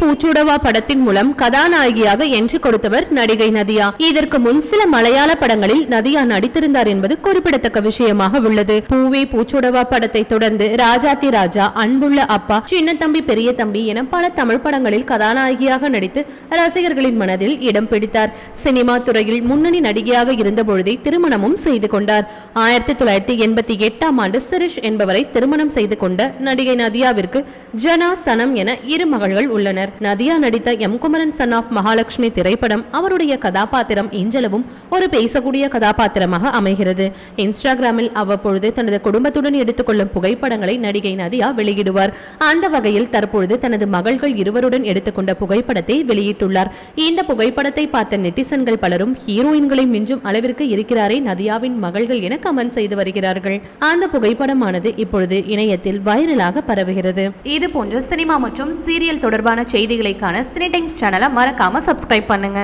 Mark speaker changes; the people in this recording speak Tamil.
Speaker 1: பூச்சூடவா படத்தின் மூலம் கதாநாயகியாக என்று கொடுத்தவர் நடிகை நதியா. இதற்கு முன் சில மலையாள படங்களில் நதியா நடித்திருந்தார் என்பது குறிப்பிடத்தக்க விஷயமாக உள்ளது. பூவே பூச்சூடவா படத்தை தொடர்ந்து ராஜாத்தி ராஜா அன்புள்ள அப்பா சின்ன தம்பி பெரிய தம்பி என பல தமிழ் படங்களில் கதாநாயகியாக நடித்து ரசிகர்களின் மனதில் இடம் பிடித்தார். சினிமா துறையில் முன்னணி நடிகையாக இருந்த பொழுதே திருமணமும் செய்து கொண்டார். ஆயிரத்தி தொள்ளாயிரத்தி எண்பத்தி எட்டாம் ஆண்டு சிரிஷ் என்பவரை திருமணம் செய்து கொண்ட நடிகை நதியாவிற்கு ஜனா சனம் என இரு மகள்கள் உள்ளனர். நதியா நடித்த M. Kumaran son of Mahalakshmi திரைப்படம் அவருடைய கதாபாத்திரம் இன்றளவும் ஒரு பேசக்கூடிய கதாபாத்திரமாக அமைகிறது. இன்ஸ்டாகிராமில் அவ்வப்பொழுது தனது குடும்பத்துடன் எடுத்துக்கொள்ளும் புகைப்படங்களை நடிகை நதியா வெளியிடுவார். அந்த வகையில் தற்பொழுது தனது மகள்கள் இருவருடன் எடுத்துக்கொண்ட புகைப்படத்தை வெளியிட்டுள்ளார். இந்த புகைப்படத்தை பார்த்த நெட்டிசன்கள் பலரும் ஹீரோயின்களை மிஞ்சும் அளவிற்கு இருக்கிறாரே நதியாவின் மகள்கள் என கமெண்ட் செய்து வருகிறார்கள். அந்த புகைப்படமானது இப்பொழுது இணையத்தில் வைரலாக பரவுகிறது.
Speaker 2: இது போன்ற சினிமா மற்றும் சீரியல் தொடர்பான செய்திகளை காண சினி டைம்ஸ் சேனலை மறக்காமல் சப்ஸ்கிரைப் பண்ணுங்க.